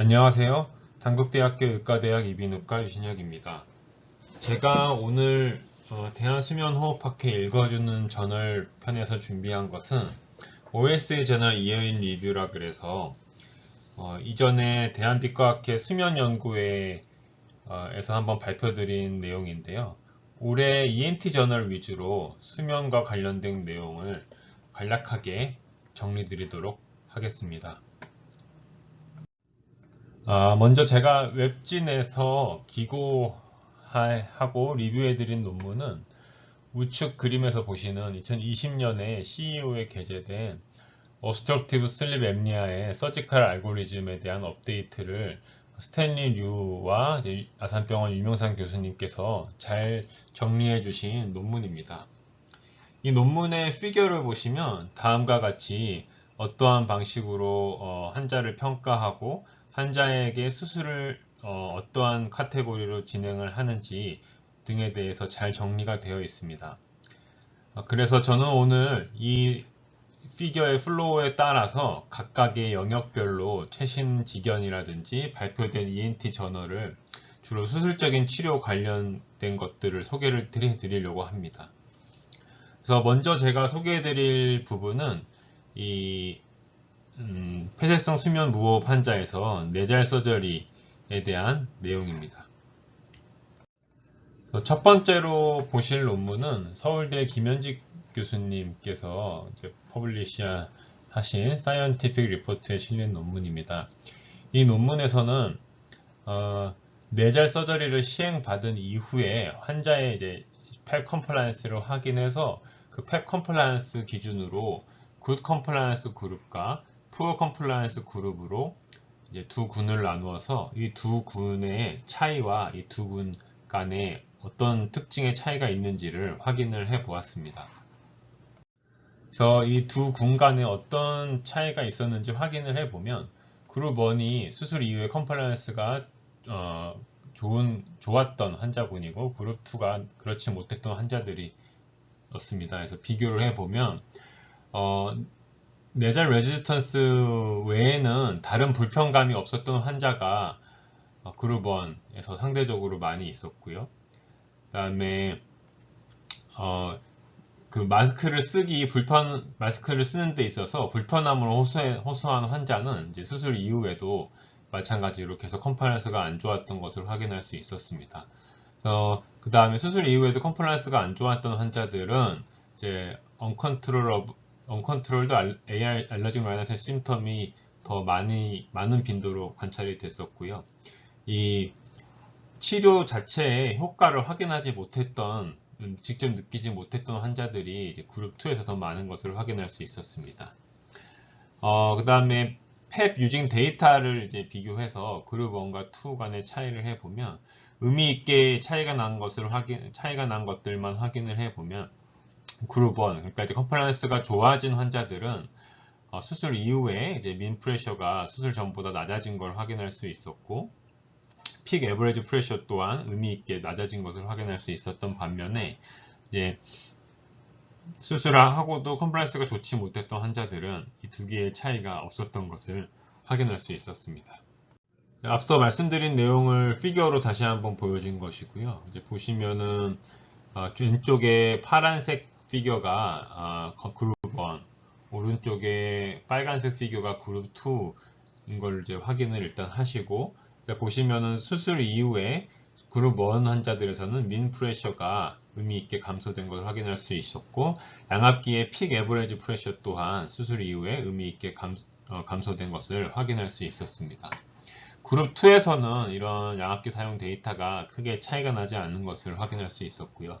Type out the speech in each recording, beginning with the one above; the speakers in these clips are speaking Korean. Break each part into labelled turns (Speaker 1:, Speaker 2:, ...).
Speaker 1: 안녕하세요. 단국대학교 의과대학 이비인후과 유신혁입니다. 제가 오늘 어, 대한수면호흡학회 읽어주는 저널 편에서 준비한 것은 OSA 저널 이어인 리뷰라 그래서 어, 이전에 대한비과학회 수면연구회에서 한번 발표드린 내용인데요. 올해 ENT 저널 위주로 수면과 관련된 내용을 간략하게 정리드리도록 하겠습니다. 아, 먼저 제가 웹진에서 기고하고 리뷰해드린 논문은 우측 그림에서 보시는 2020년에 CEO에 게재된 Obstructive Sleep Apnea의 서지컬 알고리즘에 대한 업데이트를 스탠리 류와 아산병원 유명상 교수님께서 잘 정리해 주신 논문입니다. 이 논문의 피겨를 보시면 다음과 같이 어떠한 방식으로 어, 환자를 평가하고 환자에게 수술을 어, 떠한 카테고리로 진행을 하는지 등에 대해서 잘 정리가 되어 있습니다. 어, 그래서 저는 오늘 이 피겨의 플로우에 따라서 각각의 영역별로 최신 지견이라든지 발표된 ENT 저널을 주로 수술적인 치료 관련된 것들을 소개를 드리려고 합니다. 그래서 먼저 제가 소개해 드릴 부분은 이 음, 폐쇄성 수면 무호흡 환자에서 내잘 서저리에 대한 내용입니다. 첫 번째로 보실 논문은 서울대 김현직 교수님께서 퍼블리시 하신 사이언티픽 리포트에 실린 논문입니다. 이 논문에서는 어, 내잘 서저리를 시행받은 이후에 환자의 이제 팩 컴플라이언스를 확인해서 그팩 컴플라이언스 기준으로 굿 컴플라이언스 그룹과 푸어 컴플라이언스 그룹으로 이제 두 군을 나누어서 이 두 군의 차이와 이 두 군 간에 어떤 특징의 차이가 있는지를 확인을 해 보았습니다. 그래서 이 두 군 간에 어떤 차이가 있었는지 확인을 해 보면 그룹 1이 수술 이후에 컴플라이언스가 어, 좋은 좋았던 환자분이고 그룹 2가 그렇지 못했던 환자들이 었습니다. 그래서 비교를 해 보면 어, 내잘 레지스턴스 외에는 다른 불편감이 없었던 환자가 어, 그룹 1에서 상대적으로 많이 있었고요. 그 다음에 어, 그 마스크를 쓰기 불편 마스크를 쓰는 데 있어서 불편함을 호소해, 호소 한 환자는 이제 수술 이후에도 마찬가지로 계속 컴플라이언스가 안 좋았던 것을 확인할 수 있었습니다. 어, 그 다음에 수술 이후에도 컴플라이언스가 안 좋았던 환자들은 이제 언컨트롤 언컨트롤도 AR 알러징 라이너스 심텀이 더 많이 많은 빈도로 관찰이 됐었고요. 이 치료 자체의 효과를 확인하지 못했던 음, 직접 느끼지 못했던 환자들이 그룹 2에서 더 많은 것을 확인할 수 있었습니다. 어, 그 다음에 펩 유징 데이터를 이제 비교해서 그룹 1과 2 간의 차이를 해보면 의미 있게 차이가 난 것을 확인, 차이가 난 것들만 확인을 해보면 그룹 1, 그러니까 이제 컴플라이언스가 좋아진 환자들은 어, 수술 이후에 이제 민 프레셔가 수술 전보다 낮아진 걸 확인할 수 있었고 픽 에버리지 프레셔 또한 의미 있게 낮아진 것을 확인할 수 있었던 반면에 이제 수술하고도 컴플라이언스가 좋지 못했던 환자들은 이 두 개의 차이가 없었던 것을 확인할 수 있었습니다. 앞서 말씀드린 내용을 피규어로 다시 한번 보여준 것이고요. 이제 보시면은 어, 왼쪽에 파란색 피규어가 어, 그룹 1, 오른쪽에 빨간색 피규어가 그룹 2인 걸 이제 확인을 일단 하시고 보시면은 수술 이후에 그룹 1 환자들에서는 민 프레셔가 의미 있게 감소된 것을 확인할 수 있었고 양압기의 픽 에버레지 프레셔 또한 수술 이후에 의미 있게 감, 어, 감소된 것을 확인할 수 있었습니다. 그룹 2에서는 이런 양압기 사용 데이터가 크게 차이가 나지 않는 것을 확인할 수 있었고요.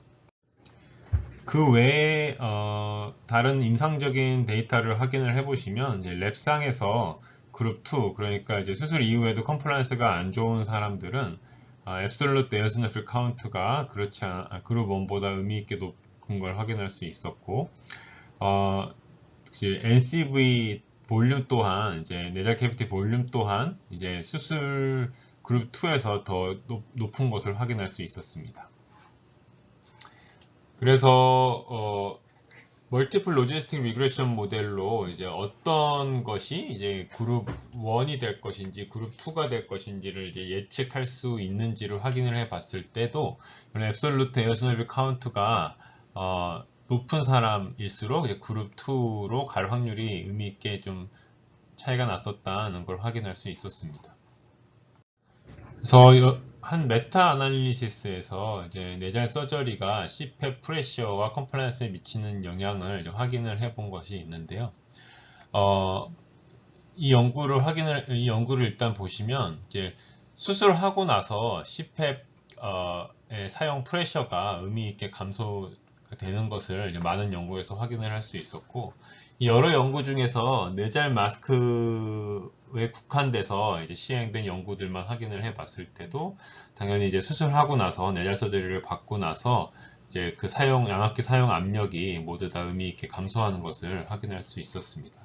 Speaker 1: 그 외에 어, 다른 임상적인 데이터를 확인을 해보시면 이제 랩상에서 그룹 2 그러니까 이제 수술 이후에도 컴플라이언스가 안 좋은 사람들은 어, 앱솔루트 에어스너플 카운트가 그렇지 않 아, 그룹 1보다 의미 있게 높은 걸 확인할 수 있었고 어, NCV 볼륨 또한 이제 내잘 캐비티 볼륨 또한 이제 수술 그룹 2에서 더 높, 높은 것을 확인할 수 있었습니다. 그래서 어, 멀티플 로지스틱 리그레션 모델로 이제 어떤 것이 이제 그룹 1이 될 것인지 그룹 2가 될 것인지를 이제 예측할 수 있는지를 확인을 해 봤을 때도 이런 앱솔루트 에어스노비 카운트가 어, 높은 사람일수록 이제 그룹 2로 갈 확률이 의미 있게 좀 차이가 났었다는 걸 확인할 수 있었습니다. 그래서 한 메타 아날리시스에서 이제 내잘 서저리가 CPAP 프레셔와 컴플라이언스에 미치는 영향을 확인을 해 본 것이 있는데요. 어, 이 연구를 확인을 이 연구를 일단 보시면 이제 수술하고 나서 CPAP 어, 의 사용 프레셔가 의미 있게 감소되는 것을 많은 연구에서 확인을 할 수 있었고 여러 연구 중에서 내잘 마스크에 국한돼서 이제 시행된 연구들만 확인을 해봤을 때도 당연히 이제 수술하고 나서 내잘 서저리를 받고 나서 이제 그 사용 양압기 사용 압력이 모두 다 의미 있게 감소하는 것을 확인할 수 있었습니다.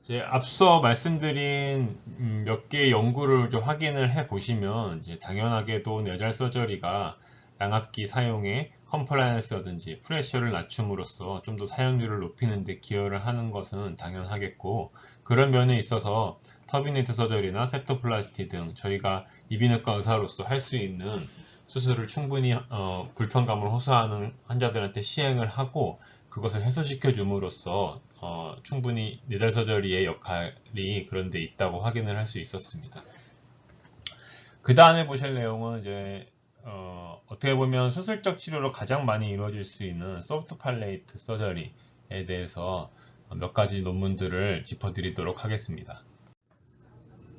Speaker 1: 이제 앞서 말씀드린 음, 몇 개의 연구를 좀 확인을 해 보시면 당연하게도 내잘 서저리가 양압기 사용에 컴플라이언스라든지 프레셔를 낮춤으로써 좀 더 사용률을 높이는 데 기여를 하는 것은 당연하겠고 그런 면에 있어서 터비네이트 서저리나 septo플라스티 등 저희가 이비인후과 의사로서 할 수 있는 수술을 충분히 어, 불편감을 호소하는 환자들한테 시행을 하고 그것을 해소시켜 줌으로써 어, 충분히 내잘 서저리의 역할이 그런 데 있다고 확인을 할 수 있었습니다. 그 다음에 보실 내용은 이제 어, 떻게 보면 수술적 치료로 가장 많이 이루어질 수 있는 소프트 팔레이트 서저리에 대해서 몇 가지 논문들을 짚어드리도록 하겠습니다.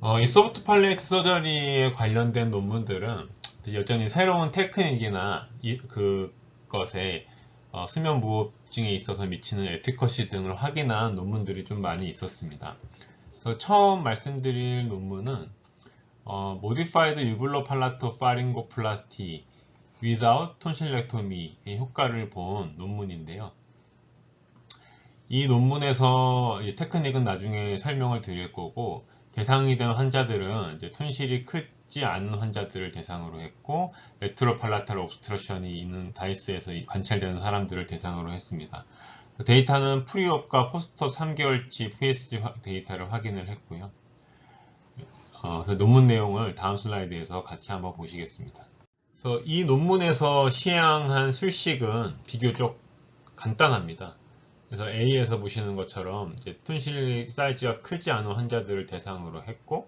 Speaker 1: 어, 이 소프트 팔레이트 서저리에 관련된 논문들은 여전히 새로운 테크닉이나 이, 그것에 어, 수면 무호흡증에 있어서 미치는 에피커시 등을 확인한 논문들이 좀 많이 있었습니다. 그래서 처음 말씀드릴 논문은 어, modified 유블로 팔라토 파링고 플라스티 without 톤실렉토미의 효과를 본 논문인데요. 이 논문에서 테크닉은 나중에 설명을 드릴 거고 대상이 된 환자들은 이제 톤실이 크지 않은 환자들을 대상으로 했고 레트로팔라탈 옵스트러션이 있는 다이스에서 관찰되는 사람들을 대상으로 했습니다. 데이터는 프리옵과 포스터 3개월치 PSG 데이터를 확인을 했고요. 어, 그래서 논문 내용을 다음 슬라이드에서 같이 한번 보시겠습니다. 그래서 이 논문에서 시향한 술식은 비교적 간단합니다. 그래서 A에서 보시는 것처럼 톤실 사이즈가 크지 않은 환자들을 대상으로 했고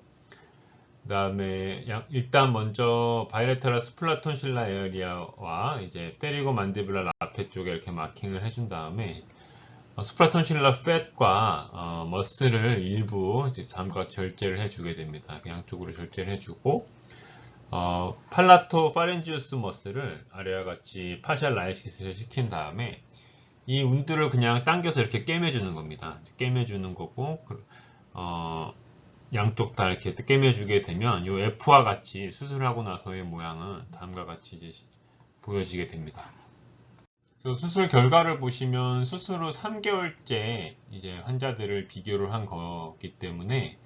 Speaker 1: 그 다음에 일단 먼저 바이레테라 스플라톤실라 에어리아와 이제 때리고 만디블라 라페 쪽에 이렇게 마킹을 해준 다음에 어, 스프라톤실라 팻과 어, 머스를 일부 잠과 절제를 해주게 됩니다. 양쪽으로 절제를 해주고 어, 팔라토 파렌지우스 머스를 아래와 같이 파셜 라이시스를 시킨 다음에 이 운들을 그냥 당겨서 이렇게 깨매주는 겁니다. 깨매주는 거고 그, 어, 양쪽 다 이렇게 깨매주게 되면 이 F와 같이 수술하고 나서의 모양은 다음과 같이 이제 보여지게 됩니다. 수술 결과를 보시면 수술 후 3개월째 이제 환자들을 비교를 한 거기 때문에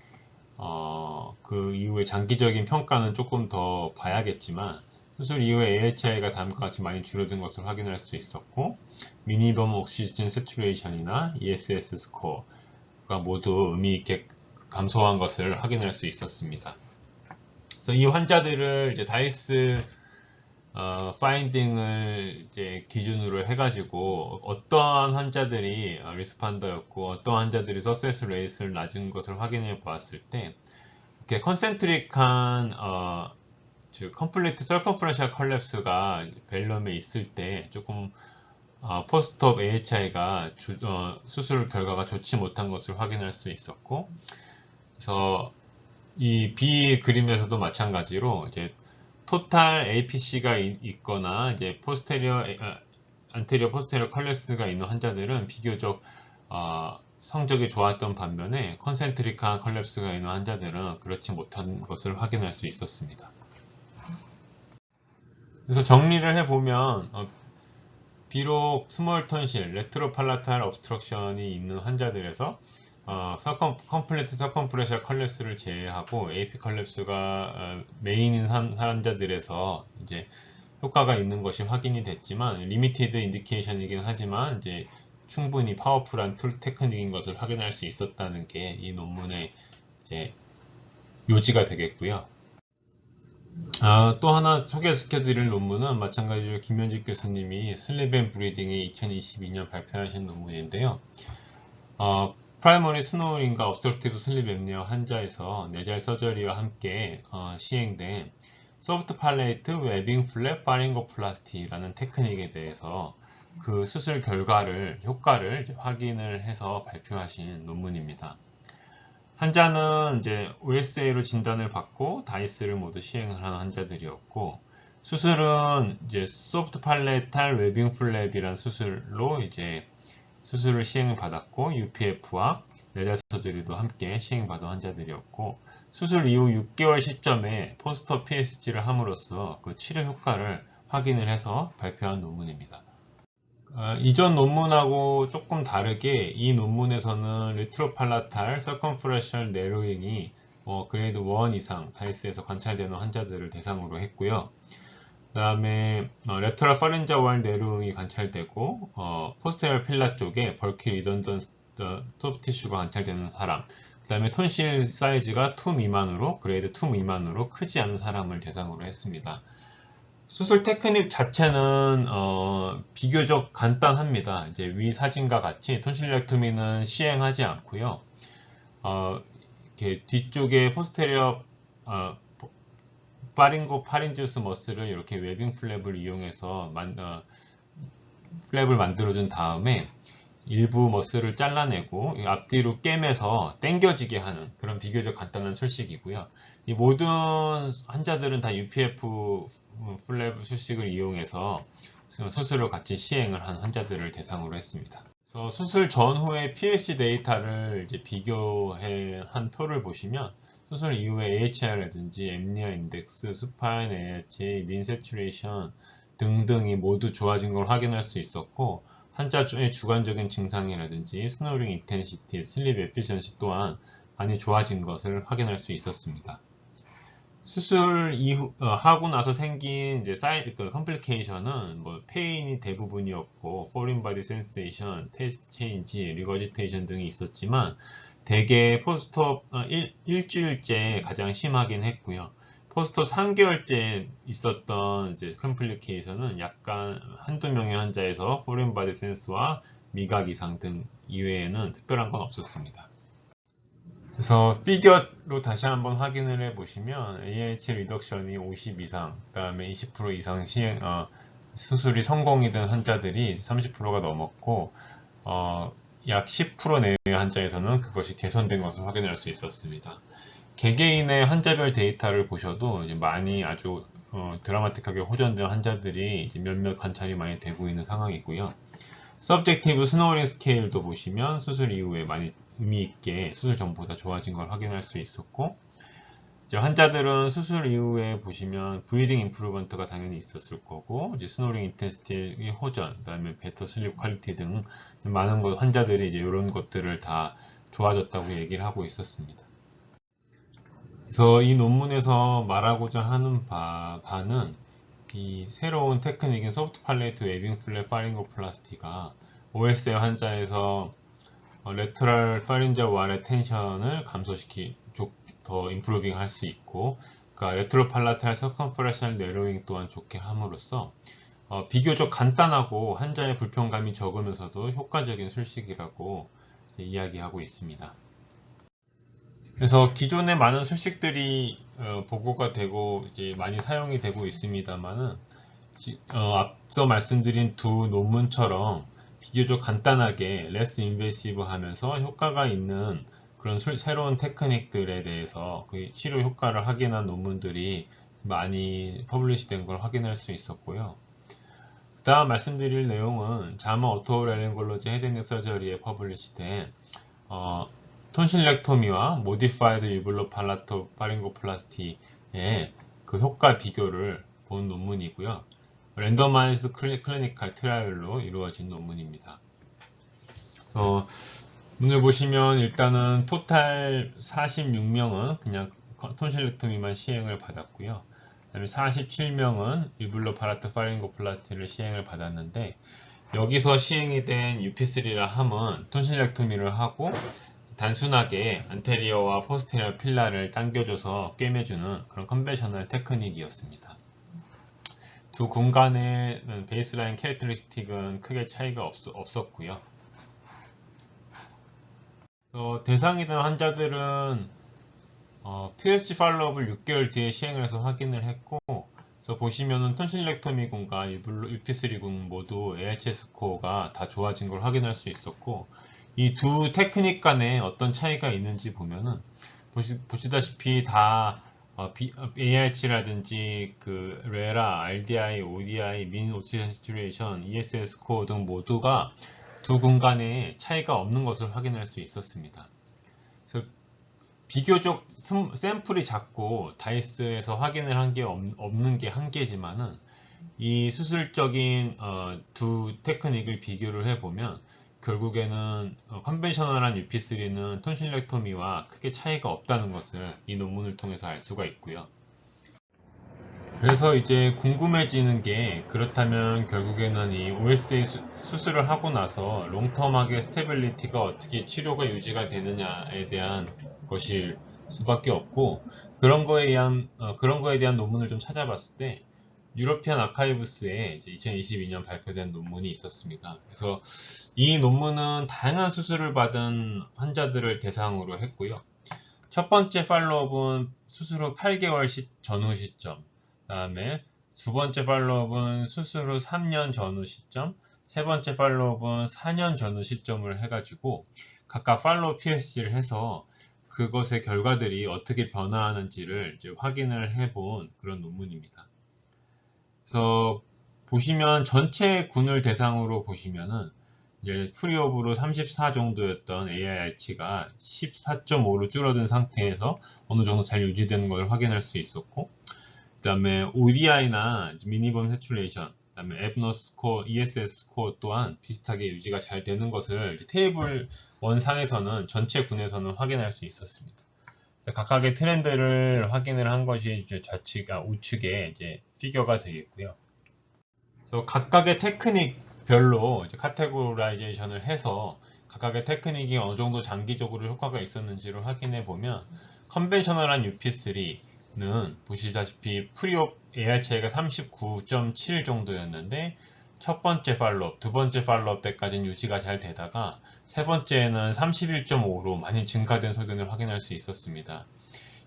Speaker 1: 어, 그 이후에 장기적인 평가는 조금 더 봐야겠지만 수술 이후에 AHI가 다음과 같이 많이 줄어든 것을 확인할 수 있었고 미니멈 옥시즌 세츄레이션이나 ESS 스코어가 모두 의미 있게 감소한 것을 확인할 수 있었습니다. 그래서 이 환자들을 이제 다이스 어, 파인딩을 이제 기준으로 해가지고 어떠한 환자들이 리스판더였고 어떠한 환자들이 서세스 레이스를 낮은 것을 확인해 보았을 때 이렇게 컨센트릭한 어, 즉 컴플리트 서컨프런셜 컬랩스가 벨럼에 있을 때 조금 어, 포스트업 AHI가 주, 어, 수술 결과가 좋지 못한 것을 확인할 수 있었고 그래서 이 B 그림에서도 마찬가지로 이제 토탈 APC가 있거나 이제 포스테리어 아, 안테리어 포스테리어 컬레스가 있는 환자들은 비교적 어, 성적이 좋았던 반면에 컨센트릭한 컬랩스가 있는 환자들은 그렇지 못한 것을 확인할 수 있었습니다. 그래서 정리를 해보면 어, 비록 스몰 턴실, 레트로팔라탈 업스트럭션이 있는 환자들에서 어, 서컴, 컴플레트 서컴프레셔 컬랩스를 제외하고 AP 컬랩스가 어, 메인인 환자들에서 이제 효과가 있는 것이 확인이 됐지만 리미티드 인디케이션이긴 하지만 이제 충분히 파워풀한 툴 테크닉인 것을 확인할 수 있었다는 게 이 논문의 이제 요지가 되겠고요. 아, 또 하나 소개시켜드릴 논문은 마찬가지로 김현직 교수님이 슬립 앤 브리딩이 2022년 발표하신 논문인데요. 어, 프라이머리 스노우링과 앱니어 환자에서 내잘 서저리와 함께 어, 시행된 소프트 팔레이트 웨빙 플랩 파링고플라스티라는 테크닉에 대해서 그 수술 결과를 효과를 확인을 해서 발표하신 논문입니다. 환자는 이제 OSA로 진단을 받고 다이스를 모두 시행을 하는 환자들이었고 수술은 이제 소프트 팔레탈 웨빙 플랩이란 수술로 이제 수술을 시행을 받았고 UPF와 내달 서저리도 함께 시행받은 환자들이었고 수술 이후 6개월 시점에 포스터 PSG를 함으로써 그 치료 효과를 확인을 해서 발표한 논문입니다. 어, 이전 논문하고 조금 다르게 이 논문에서는 리트로팔라탈 서컴프레셜 네로잉이 어, 그레이드 1 이상 다이스에서 관찰되는 환자들을 대상으로 했고요. 그 다음에 어, 레터럴 파렌자 왈 네로잉이 관찰되고 어, 포스테리얼 필라 쪽에 벌키 리던던 소프트 티슈가 관찰되는 사람 그 다음에 톤실 사이즈가 2 미만으로 그레이드 2 미만으로 크지 않은 사람을 대상으로 했습니다. 수술 테크닉 자체는 어, 비교적 간단합니다. 이제 위 사진과 같이 톤실렉토미는 시행하지 않고요. 어, 이렇게 뒤쪽에 포스테리어 어, 파링고 파린주스 머스를 이렇게 웨빙 플랩을 이용해서 만, 어, 플랩을 만들어준 다음에 일부 머스를 잘라내고 앞뒤로 깨매서 당겨지게 하는 그런 비교적 간단한 술식이고요. 이 모든 환자들은 다 UPF 플랩 술식을 이용해서 수술을 같이 시행을 한 환자들을 대상으로 했습니다. 수술 전후의 PSC 데이터를 이제 비교해 한 표를 보시면 수술 이후에 AHR이라든지 엠니아 인덱스, 수파인 AH, 민 세츄레이션 등등이 모두 좋아진 걸 확인할 수 있었고 환자의 주관적인 증상이라든지 스노링 인텐시티, 슬립 에피션시 또한 많이 좋아진 것을 확인할 수 있었습니다. 수술 이후 어, 하고 나서 생긴 이제 사이 그 컴플리케이션은 뭐 페인이 대부분이었고 foreign body sensation, 테스트 체인지, 리거지테이션 등이 있었지만 대개 포스터 어, 일, 일주일째 가장 심하긴 했고요. 포스터 3개월째 있었던 이제 컴플리케이션은 약간 한두 명의 환자에서 foreign body sense와 미각 이상 등 이외에는 특별한 건 없었습니다. 그래서 피겨로 다시 한번 확인을 해 보시면 AH 리덕션이 50 이상, 그 다음에 20% 이상 시행, 어, 수술이 성공이 된 환자들이 30%가 넘었고, 어, 약 10% 내외의 환자에서는 그것이 개선된 것을 확인할 수 있었습니다. 개개인의 환자별 데이터를 보셔도 많이 아주 어, 드라마틱하게 호전된 환자들이 몇몇 관찰이 많이 되고 있는 상황이고요. 서브젝티브 스노우링 스케일도 보시면 수술 이후에 많이 의미 있게 수술 전보다 좋아진 걸 확인할 수 있었고 환자들은 수술 이후에 보시면 브리딩 임프루먼트가 당연히 있었을 거고 이제 스노링 인텐시티의 호전, 그다음에 베터 슬립 퀄리티 등 많은 것 환자들이 이제 이런 것들을 다 좋아졌다고 얘기를 하고 있었습니다. 그래서 이 논문에서 말하고자 하는 바, 바는 이 새로운 테크닉인 소프트 팔레이트 웨빙 플랫 파링고 플라스티가 OSA 환자에서 어, 레터럴 파린자 왈의 텐션을 감소시키 더 임프루빙 할 수 있고 그러니까 레트로 팔라탈 서컴프레션 네로잉 또한 좋게 함으로써 어, 비교적 간단하고 환자의 불편감이 적으면서도 효과적인 술식이라고 이야기하고 있습니다. 그래서 기존의 많은 술식들이 어, 보고가 되고 이제 많이 사용이 되고 있습니다만은 어, 앞서 말씀드린 두 논문처럼 비교적 간단하게 레스 인베시브 하면서 효과가 있는 그런 술, 새로운 테크닉들에 대해서 그 치료 효과를 확인한 논문들이 많이 퍼블리시 된 걸 확인할 수 있었고요. 그 다음 말씀드릴 내용은 자마 오토레랭골로지 헤드넥 서저리에 퍼블리시 된 어, 톤실렉토미와 모디파이드 유블로 팔라토 파링고플라스티의 그 효과 비교를 본 논문이고요. 랜더마이즈 클리니컬 트라이얼로 이루어진 논문입니다. 어, 오늘 보시면 일단은 토탈 46명은 그냥 톤실렉토미만 시행을 받았고요. 그다음에 47명은 유블로 파라트 파링고플라스티를 시행을 받았는데 여기서 시행이 된 UP3라 함은 톤실렉토미를 하고 단순하게 안테리어와 포스테리어 필라를 당겨줘서 꿰매주는 그런 컨벤셔널 테크닉이었습니다. 두 군 간의 베이스라인 캐릭터리스틱은 크게 차이가 없, 없었고요. 그래서 대상이 된 환자들은 어, PSG 팔로업을 6개월 뒤에 시행을 해서 확인을 했고 그래서 보시면은 톤실렉토미군과 UP3군 모두 AHS 스코어가 다 좋아진 걸 확인할 수 있었고 이 두 테크닉 간에 어떤 차이가 있는지 보면은 보시, 보시다시피 다 어, AR치라든지 그 레라, RDI, ODI, 시츄레이션, ESS 스코어 등 모두가 두 군간에 차이가 없는 것을 확인할 수 있었습니다. 그래서 비교적 슴- 샘플이 작고 다이스에서 확인을 한 게 없는 게 한계지만은 이 수술적인 어, 두 테크닉을 비교를 해보면 결국에는 어, 컨벤셔널한 UP3는 톤실렉토미와 크게 차이가 없다는 것을 이 논문을 통해서 알 수가 있고요. 그래서 이제 궁금해지는 게 그렇다면 결국에는 이 OSA 수, 수술을 하고 나서 롱텀하게 스테빌리티가 어떻게 치료가 유지가 되느냐에 대한 것일 수밖에 없고 그런 거에 대한 어, 그런 거에 대한 논문을 좀 찾아봤을 때 유러피안 아카이브스에 이제 2022년 발표된 논문이 있었습니다. 그래서 이 논문은 다양한 수술을 받은 환자들을 대상으로 했고요. 첫 번째 팔로업은 수술 후 8개월 시, 전후 시점, 다음에 두 번째 팔로업은 수술 후 3년 전후 시점, 세 번째 팔로업은 4년 전후 시점을 해가지고 각각 팔로우 PSC를 해서 그것의 결과들이 어떻게 변화하는지를 확인을 해본 그런 논문입니다. 그래서 보시면 전체 군을 대상으로 보시면은 이제 프리업으로 34 정도였던 AIR치가 14.5로 줄어든 상태에서 어느 정도 잘 유지되는 걸 확인할 수 있었고 그 다음에 ODI나 미니범 세츄레이션 그 다음에 앱너 스코어, ESS 스코어 또한 비슷하게 유지가 잘 되는 것을 테이블 원상에서는 전체 군에서는 확인할 수 있었습니다. 각각의 트렌드를 확인을 한 것이 이제 좌측, 아, 우측에 이제 피겨가 되겠고요. 그래서 각각의 테크닉별로 이제 카테고라이제이션을 해서 각각의 테크닉이 어느 정도 장기적으로 효과가 있었는지를 확인해 보면 컨벤셔널한 UP3는 보시다시피 프리옵 AR 차이가 39.7 정도였는데 첫 번째 팔로업, 두 번째 팔로업 때까지는 유지가 잘 되다가 세 번째는 31.5로 많이 증가된 소견을 확인할 수 있었습니다.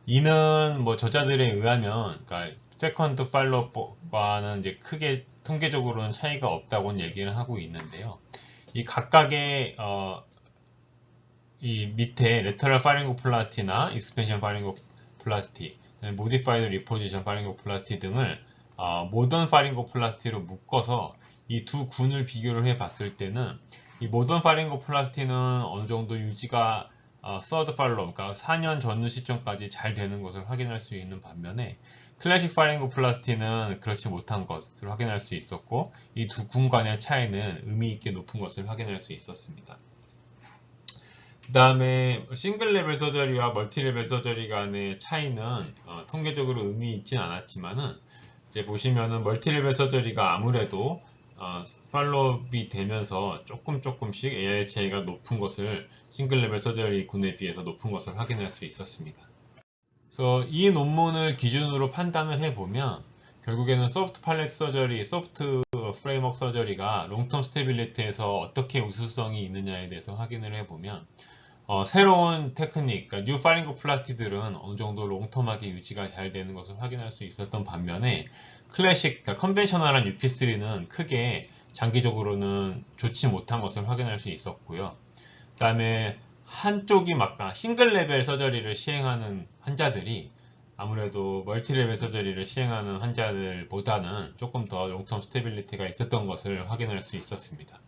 Speaker 1: 이는 뭐 저자들에 의하면 그러니까 세컨드 팔로업과는 이제 크게 통계적으로는 차이가 없다고 얘기를 하고 있는데요. 이 각각의 어, 이 밑에 레터럴 파링고 플라스티나 익스펜션 파링고 플라스티, 모디파이드 리포지션 파링고 플라스티 등을 어, 모던 파링고 플라스티로 묶어서 이 두 군을 비교를 해 봤을 때는 이 모던 파링고 플라스티는 어느 정도 유지가 어, 서드 팔로, 그러니까 4년 전후 시점까지 잘 되는 것을 확인할 수 있는 반면에 클래식 파링고 플라스티는 그렇지 못한 것을 확인할 수 있었고 이 두 군 간의 차이는 의미 있게 높은 것을 확인할 수 있었습니다. 그 다음에 싱글 레벨 서저리와 멀티 레벨 서저리 간의 차이는 어, 통계적으로 의미 있진 않았지만은 이제 보시면은 멀티 레벨 서저리가 아무래도 어, 팔로업이 되면서 조금 조금씩 ARCA가 높은 것을 싱글 레벨 서저리 군에 비해서 높은 것을 확인할 수 있었습니다. 그래서 이 논문을 기준으로 판단을 해보면 결국에는 소프트 팔렛 서저리, 소프트 프레임워크 서저리가 롱텀 스테빌리티에서 어떻게 우수성이 있느냐에 대해서 확인을 해보면 어, 새로운 테크닉, 그러니까 뉴 파링고 플라스티들은 어느 정도 롱텀하게 유지가 잘 되는 것을 확인할 수 있었던 반면에 클래식, 그러니까 컨벤셔널한 UP3는 크게 장기적으로는 좋지 못한 것을 확인할 수 있었고요. 그 다음에 한쪽이 막가 싱글 레벨 서저리를 시행하는 환자들이 아무래도 멀티 레벨 서저리를 시행하는 환자들보다는 조금 더 롱텀 스테빌리티가 있었던 것을 확인할 수 있었습니다.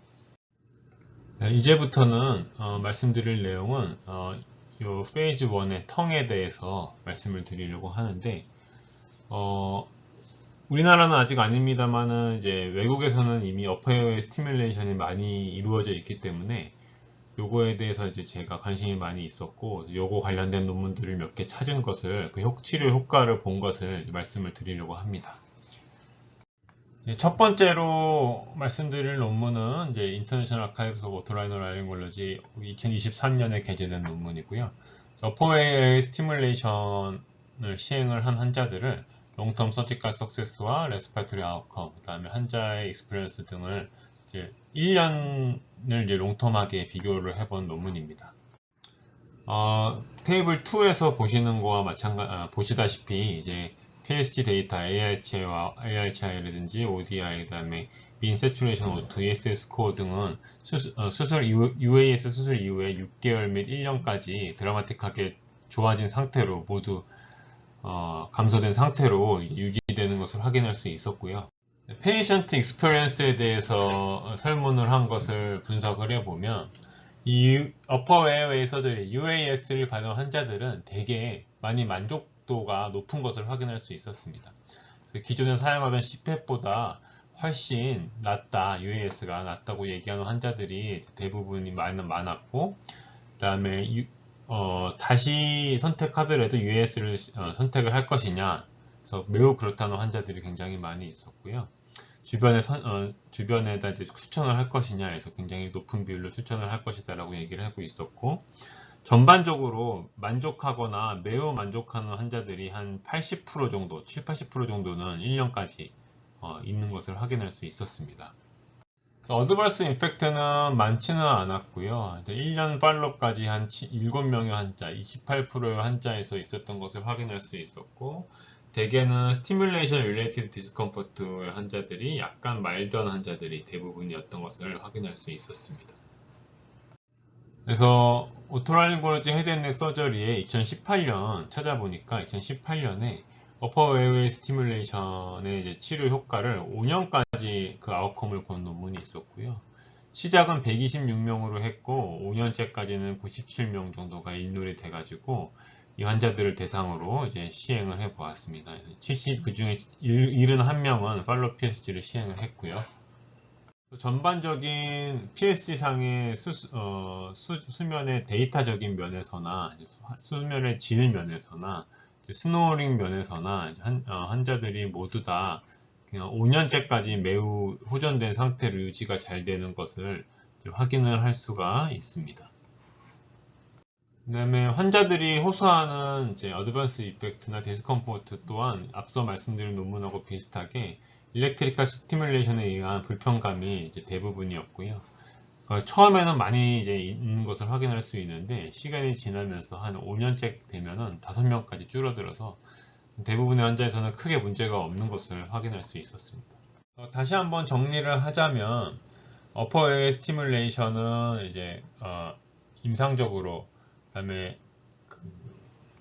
Speaker 1: 네, 이제부터는 어, 말씀드릴 내용은 어, 요 페이즈 1의 텅에 대해서 말씀을 드리려고 하는데 어, 우리나라는 아직 아닙니다만은 이제 외국에서는 이미 어퍼웨어 스티뮬레이션이 많이 이루어져 있기 때문에 요거에 대해서 이제 제가 관심이 많이 있었고 요거 관련된 논문들을 몇 개 찾은 것을 그 효, 치료 효과를 본 것을 말씀을 드리려고 합니다. 예, 첫 번째로 말씀드릴 논문은 이제 인터내셔널 아카이브스 오브 오토라이너 라이링골로지 2023년에 게재된 논문이고요. 어퍼웨이의 스티뮬레이션을 시행을 한 환자들을 롱텀 서지컬 석세스와 레스파토리 아웃컴, 그 다음에 환자의 익스피리언스 등을 이제 1년을 이제 롱텀하게 비교를 해본 논문입니다. 어, 테이블 2에서 보시는 거와 마찬가지 아, 보시다시피 이제 PSG 데이터 ARC와 ARCI라든지 ODI 그다음에 민 세츄레이션 오토 ESS 스코어 등은 수술, 어, 수술 이후, UAS 수술 이후에 6개월 및 1년까지 드라마틱하게 좋아진 상태로 모두 어, 감소된 상태로 유지되는 것을 확인할 수 있었고요. 페이션트 익스페리언스에 대해서 설문을 한 것을 분석을 해보면 이 어퍼 웨어에서도 UAS를 받은 환자들은 대개 많이 만족 도가 높은 것을 확인할 수 있었습니다. 기존에 사용하던 CPAP보다 훨씬 낫다, UAS가 낫다고 얘기하는 환자들이 대부분이 많았고, 그 다음에 어, 다시 선택하더라도 UAS를 어, 선택을 할 것이냐, 그래서 매우 그렇다는 환자들이 굉장히 많이 있었고요. 주변에 선, 어, 주변에다 이제 추천을 할 것이냐 해서 굉장히 높은 비율로 추천을 할 것이다라고 얘기를 하고 있었고 전반적으로 만족하거나 매우 만족하는 환자들이 한 80% 정도, 7, 80% 정도는 1년까지 어, 있는 것을 확인할 수 있었습니다. 어드버스 임팩트는 많지는 않았고요. 1년 팔로까지 한 7명의 환자, 28%의 환자에서 있었던 것을 확인할 수 있었고 대개는 스티뮬레이션 릴레이티드 디스컴포트의 환자들이 약간 말던 환자들이 대부분이었던 것을 확인할 수 있었습니다. 그래서 오토라인골지 헤드앤넥 서저리에 2018년 찾아보니까 2018년에 어퍼웨이웨이 스티뮬레이션의 치료 효과를 5년까지 그 아웃컴을 본 논문이 있었고요. 시작은 126명으로 했고 5년째까지는 97명 정도가 일률이 돼가지고 이 환자들을 대상으로 이제 시행을 해 보았습니다. 70, 그 중에 71명은 팔로 PSG를 시행을 했고요. 전반적인 PSG 상의 수, 어, 수, 면의 데이터적인 면에서나 수면의 질 면에서나 스노링 면에서나 한, 어, 환자들이 모두 다 5년째까지 매우 호전된 상태로 유지가 잘 되는 것을 확인을 할 수가 있습니다. 그 다음에 환자들이 호소하는 이제 어드밴스 이펙트나 디스컴포트 또한 앞서 말씀드린 논문하고 비슷하게 일렉트리컬 스티뮬레이션에 의한 불편감이 이제 대부분이었고요. 그러니까 처음에는 많이 이제 있는 것을 확인할 수 있는데 시간이 지나면서 한 5년째 되면은 5명까지 줄어들어서 대부분의 환자에서는 크게 문제가 없는 것을 확인할 수 있었습니다. 어, 다시 한번 정리를 하자면 어퍼웨이 스티뮬레이션은 이제 어, 임상적으로 그다음에 그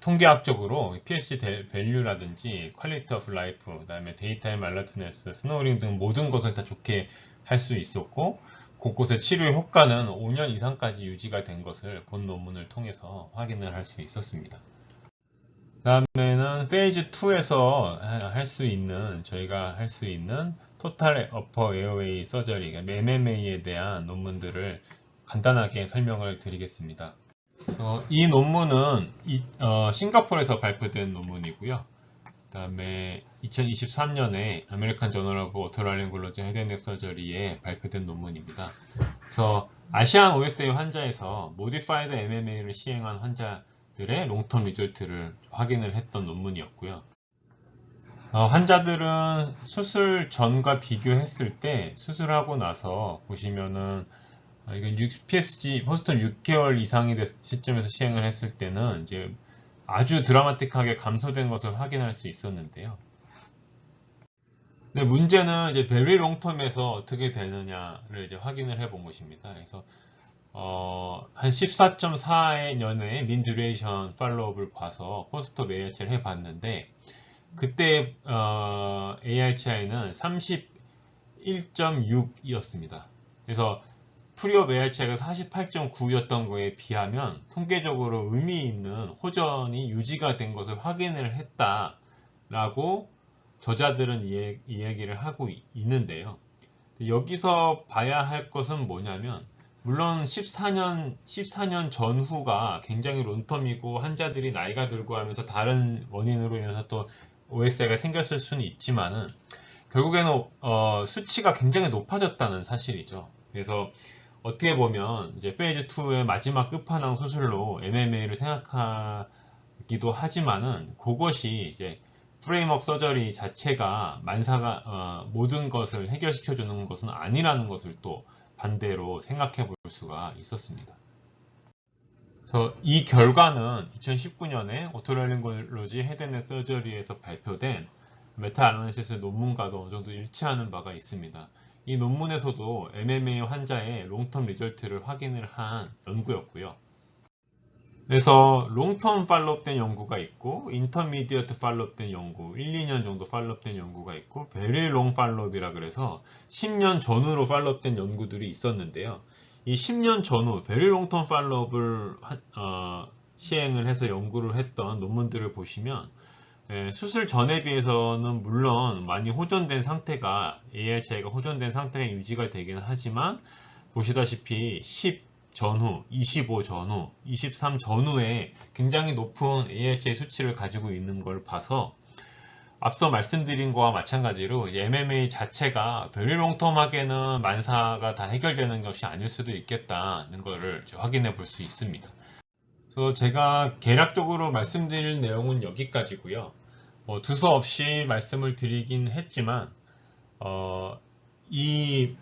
Speaker 1: 통계학적으로 PSG 밸류라든지 퀄리티 오브 라이프, 그다음에 데이터의 말라트네스, 스노우링 등 모든 것을 다 좋게 할 수 있었고 곳곳의 치료 효과는 5년 이상까지 유지가 된 것을 본 논문을 통해서 확인을 할 수 있었습니다. 다음에는 페이즈 2에서 할 수 있는 저희가 할 수 있는 토탈 어퍼 에어웨이 서저리 MMA에 대한 논문들을 간단하게 설명을 드리겠습니다. 어, 이 논문은 이, 어, 싱가포르에서 발표된 논문이고요. 그 다음에 2023년에 아메리칸 저널 오브 오토라링글로지 헤드넥 서저리에 발표된 논문입니다. 그래서 아시안 OSA 환자에서 모디파이드 MMA를 시행한 환자들의 롱텀 리졸트를 확인을 했던 논문이었고요. 어, 환자들은 수술 전과 비교했을 때 수술하고 나서 보시면은 아, 이건 PSG 포스턴 6개월 이상이 됐 시점에서 시행을 했을 때는 이제 아주 드라마틱하게 감소된 것을 확인할 수 있었는데요. 근데 문제는 이제 베리 롱텀에서 어떻게 되느냐를 이제 확인을 해 본 것입니다. 그래서 어, 한 14.4의 년의 민 듀레이션 팔로업을 봐서 포스트업 ARC를 해봤는데 그때 어, ARCI는 31.6이었습니다. 그래서 프리업 ARC가 48.9였던 거에 비하면 통계적으로 의미 있는 호전이 유지가 된 것을 확인을 했다라고 저자들은 이야기를 하고 있는데요. 여기서 봐야 할 것은 뭐냐면 물론 14년 14년 전후가 굉장히 론텀이고 환자들이 나이가 들고 하면서 다른 원인으로 인해서 또 OSI가 생겼을 수는 있지만은 결국에는 어, 수치가 굉장히 높아졌다는 사실이죠. 그래서 어떻게 보면 이제 페이즈 2의 마지막 끝판왕 수술로 MMA를 생각하기도 하지만은 그것이 이제 프레임워크 서저리 자체가 만사가 어, 모든 것을 해결시켜 주는 것은 아니라는 것을 또 반대로 생각해 볼 수가 있었습니다. 그래서 이 결과는 2019년에 오토랄링골로지 헤드넷 서저리에서 발표된 메타 아나리시스 논문과도 어느 정도 일치하는 바가 있습니다. 이 논문에서도 MMA 환자의 롱텀 리절트를 확인을 한 연구였고요. 그래서 롱텀 팔로업된 연구가 있고 인터미디어트 팔로업된 연구 1, 2년 정도 팔로업된 연구가 있고 베리 롱 팔로업이라 그래서 10년 전후로 팔로업된 연구들이 있었는데요. 이 10년 전후 베리 롱텀 팔로업을 어, 시행을 해서 연구를 했던 논문들을 보시면 예, 수술 전에 비해서는 물론 많이 호전된 상태가 AR차이가 호전된 상태가 유지가 되긴 하지만 보시다시피 10 전후, 25 전후, 23 전후에 굉장히 높은 AHA 수치를 가지고 있는 걸 봐서 앞서 말씀드린 거와 마찬가지로 MMA 자체가 베리롱텀하게는 만사가 다 해결되는 것이 아닐 수도 있겠다는 것을 확인해 볼 수 있습니다. 그래서 제가 개략적으로 말씀드릴 내용은 여기까지고요. 뭐 두서없이 말씀을 드리긴 했지만 어, 이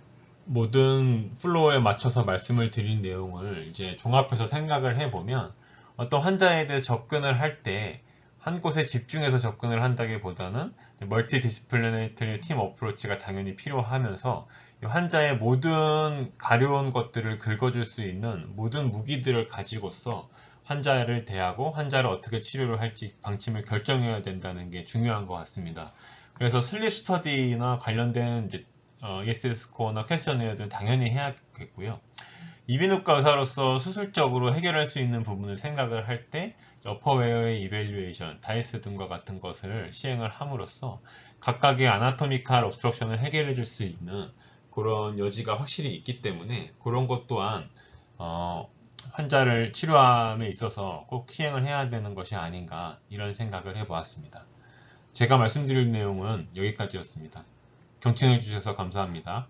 Speaker 1: 모든 플로어에 맞춰서 말씀을 드린 내용을 이제 종합해서 생각을 해보면 어떤 환자에 대해 접근을 할 때 한 곳에 집중해서 접근을 한다기보다는 멀티 디스플레이터리 팀 어프로치가 당연히 필요하면서 환자의 모든 가려운 것들을 긁어줄 수 있는 모든 무기들을 가지고서 환자를 대하고 환자를 어떻게 치료를 할지 방침을 결정해야 된다는 게 중요한 것 같습니다. 그래서 슬립 스터디나 관련된 이제 어, ESS 스코어나 퀘스천웨어들은 당연히 해야겠고요. 이비인후과 의사로서 수술적으로 해결할 수 있는 부분을 생각을 할 때 어퍼웨어의 이벨류에이션, 다이스 등과 같은 것을 시행을 함으로써 각각의 아나토미칼 옵스트럭션을 해결해 줄 수 있는 그런 여지가 확실히 있기 때문에 그런 것 또한 어, 환자를 치료함에 있어서 꼭 시행을 해야 되는 것이 아닌가 이런 생각을 해보았습니다. 제가 말씀드릴 내용은 여기까지였습니다. 경청해 주셔서 감사합니다.